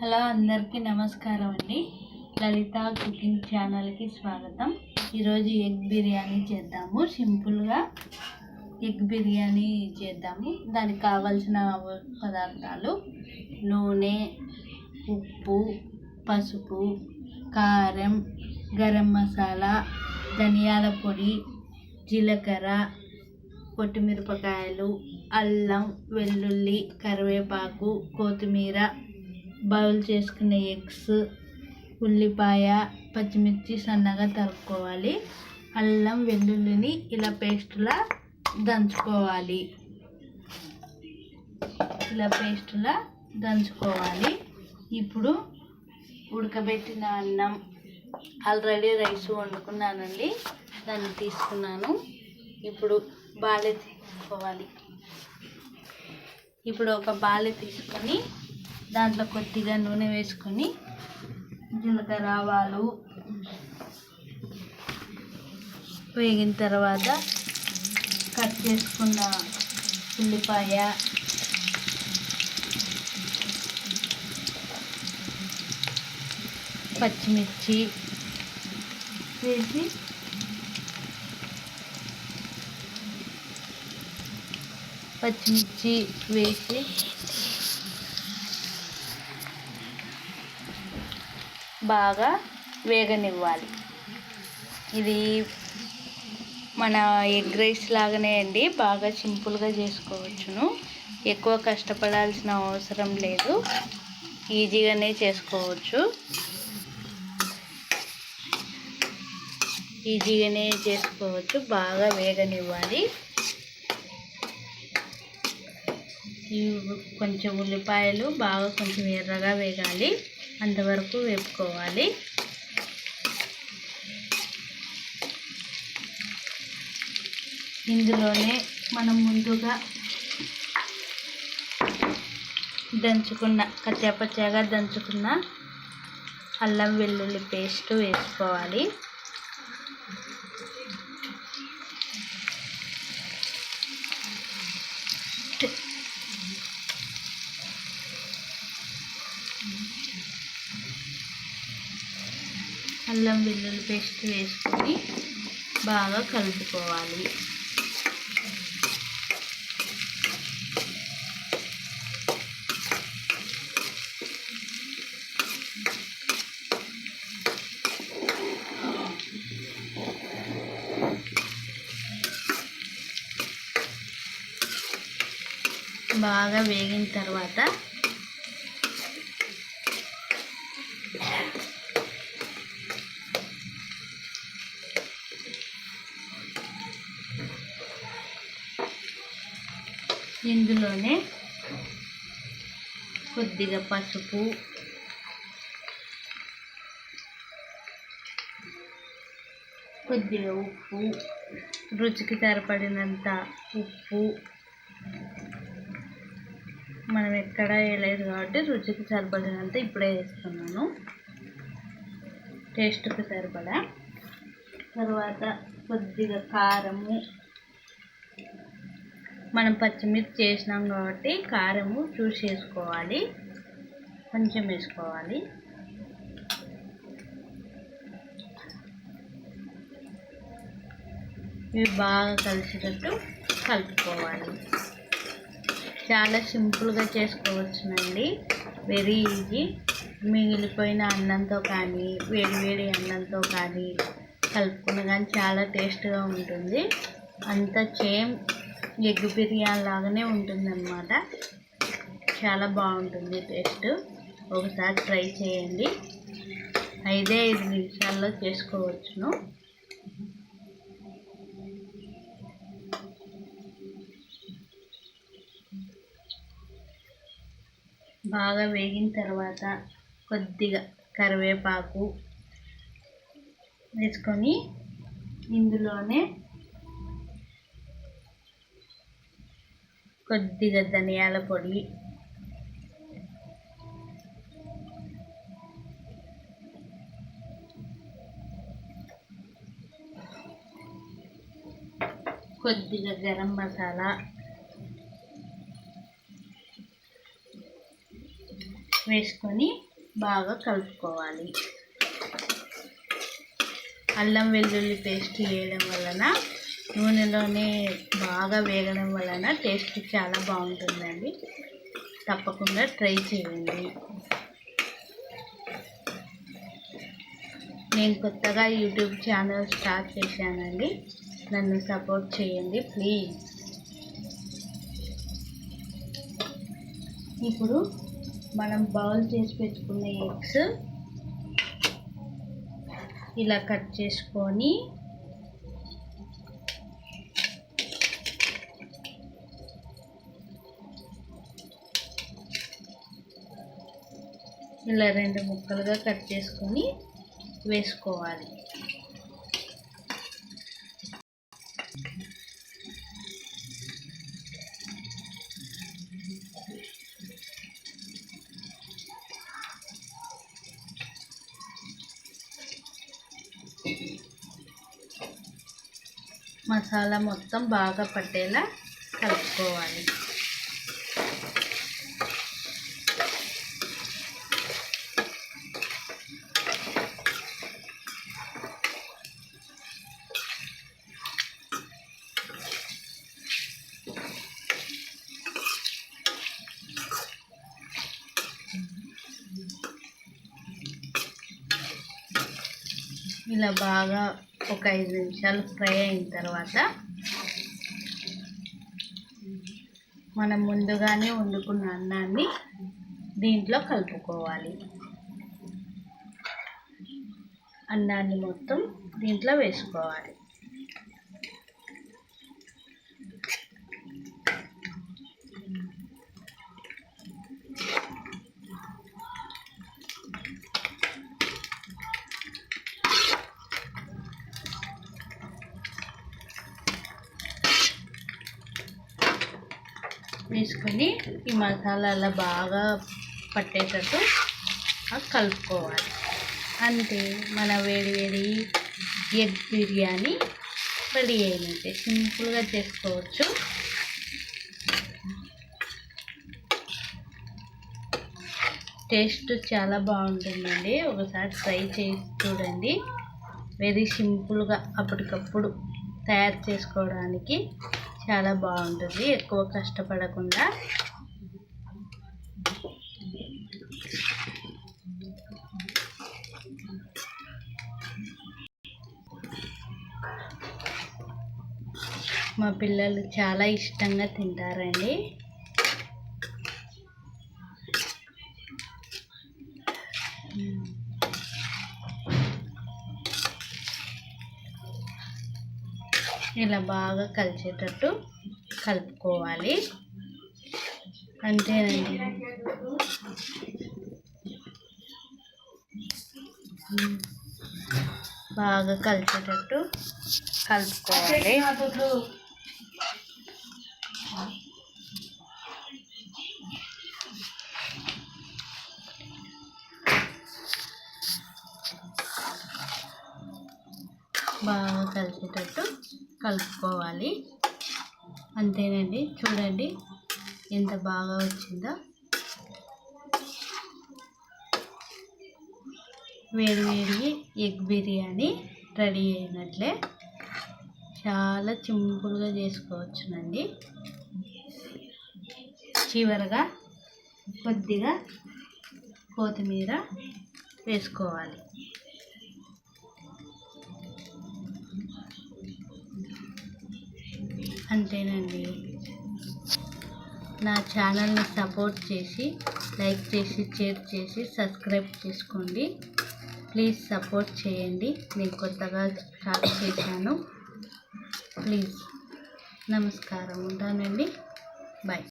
Hello అందరికీ నమస్కారం అండి. లలిత కుకింగ్ ఛానల్కి స్వాగతం. ఈరోజు ఎగ్ బిర్యానీ చేద్దాము. సింపుల్గా ఎగ్ బిర్యానీ చేద్దాము. దానికి కావలసిన పదార్థాలు నూనె ఉప్పు పసుపు కారం గరం మసాలా ధనియాల పొడి జీలకర్ర పొట్టిమిరపకాయలు అల్లం వెల్లుల్లి కరివేపాకు కొత్తిమీర బాయిల్ చేసుకున్న ఎగ్స్ ఉల్లిపాయ పచ్చిమిర్చి సన్నగా తరుక్కోవాలి. అల్లం వెల్లుల్లిని ఇలా పేస్ట్లా దంచుకోవాలి. ఇలా పేస్ట్లా దంచుకోవాలి. ఇప్పుడు ఉడకబెట్టిన అన్నం ఆల్రెడీ రైస్ వండుకున్నానండి. దాన్ని తీసుకున్నాను. ఇప్పుడు బాలె తీసుకోవాలి. ఇప్పుడు ఒక బాలె తీసుకొని దాంట్లో కొద్దిగా నూనె వేసుకొని జీలకర్ర ఆవాలు వేగిన తర్వాత కట్ చేసుకున్న ఉల్లిపాయ పచ్చిమిర్చి వేసి పచ్చిమిర్చి వేసి బాగా వేగనివ్వాలి. ఇది మన ఎగ్ రైస్ లాగానే అండి బాగా సింపుల్గా చేసుకోవచ్చును. ఎక్కువ కష్టపడాల్సిన అవసరం లేదు ఈజీగానే చేసుకోవచ్చు. ఈజీగానే చేసుకోవచ్చు బాగా వేగనివ్వాలి. ఈ కొంచెం ఉల్లిపాయలు బాగా కొంచెం ఎర్రగా వేగాలి. అంతవరకు వేపుకోవాలి. ఇందులోనే మనం ముందుగా దంచుకున్న కచ్చాపచ్చాగా దంచుకున్న అల్లం వెల్లుల్లి పేస్ట్ వేసుకోవాలి. అల్లం వెల్లుల్లి పేస్ట్ వేసుకొని బాగా కలుపుకోవాలి. బాగా వేగిన తర్వాత ఇందులోనే కొద్దిగా పసుపు కొద్దిగా ఉప్పు రుచికి సరిపడినంత ఉప్పు. మనం ఎక్కడ వేయలేదు కాబట్టి రుచికి సరిపడినంత ఇప్పుడే వేస్తున్నాను. టేస్ట్కి సరిపడా. తర్వాత కొద్దిగా కారము మనం పచ్చిమిర్చి చేసినాం కాబట్టి కారము చూసి వేసుకోవాలి కొంచెం వేసుకోవాలి. ఇవి బాగా కలిసేటట్టు కలుపుకోవాలి. చాలా సింపుల్గా చేసుకోవచ్చునండి. Very easy. మిగిలిపోయిన అన్నంతో కానీ వేడివేడి అన్నంతో కానీ కలుపుకున్న కానీ చాలా టేస్ట్గా ఉంటుంది. అంత చేమ్ ఎగ్ బిర్యానీ లాగానే ఉంటుందన్నమాట. చాలా బాగుంటుంది టేస్ట్. ఒకసారి ట్రై చేయండి. ఐదే ఐదు నిమిషాల్లో చేసుకోవచ్చును. బాగా వేగిన తర్వాత కొద్దిగా కరివేపాకు వేసుకొని ఇందులోనే కొద్దిగా ధనియాల పొడి. కొద్దిగా గరం మసాలా. వేసుకొని బాగా కలుపుకోవాలి. అల్లం వెల్లుల్లి పేస్ట్ వేయడం వలన నూనెలోనే బాగా వేగడం వలన టేస్ట్ చాలా బాగుంటుందండి. తప్పకుండా ట్రై చేయండి. నేను కొత్తగా యూట్యూబ్ ఛానల్ స్టార్ట్ చేశానండి. నన్ను సపోర్ట్ చేయండి ప్లీజ్. ఇప్పుడు మనం బౌల్ చేసి పెట్టుకున్న ఎగ్స్ ఇలా కట్ చేసుకొని ఇలా రెండు ముక్కలుగా కట్ చేసుకొని వేసుకోవాలి. మసాలా మొత్తం బాగా పట్టేలా కలుపుకోవాలి. ఇలా బాగా ఒక ఐదు నిమిషాలు ఫ్రై అయిన తర్వాత మనం ముందుగానే వండుకున్న అన్నాన్ని దీంట్లో కలుపుకోవాలి. అన్నాన్ని మొత్తం దీంట్లో వేసుకోవాలి. వేసుకొని ఈ మసాలాలో బాగా పట్టేటట్టు కలుపుకోవాలి. అంతే మన వేడి వేడి ఎగ్ బిర్యానీ రెడీ అయినట్టే. సింపుల్గా చేసుకోవచ్చు. టేస్ట్ చాలా బాగుంటుందండి. ఒకసారి ట్రై చేసి చూడండి. వెరీ సింపుల్గా అప్పటికప్పుడు తయారు చేసుకోవడానికి చాలా బాగుంటుంది ఎక్కువ కష్టపడకుండా. మా పిల్లలు చాలా ఇష్టంగా తింటారండి. ఇలా బాగా కలిసేటట్టు కలుపుకోవాలి. అంతేనండి. బాగా కలిసేటట్టు కలుపుకోవాలి. బాగా కలిసేటట్టు కలుపుకోవాలి. అంతేనండి. చూడండి ఎంత బాగా వచ్చిందో. వేడి వేడి ఎగ్ బిర్యానీ రెడీ అయినట్లే. చాలా సింపుల్గా చేసుకోవచ్చునండి. చివరగా కొద్దిగా కొత్తిమీర వేసుకోవాలి. అంతేనండి. నా ఛానల్ని సపోర్ట్ చేసి లైక్ చేసి షేర్ చేసి సబ్స్క్రైబ్ చేసుకోండి. ప్లీజ్ సపోర్ట్ చేయండి. నేను కొత్తగా స్టార్ట్ చేశాను. ప్లీజ్. నమస్కారం. ఉంటానండి. బాయ్.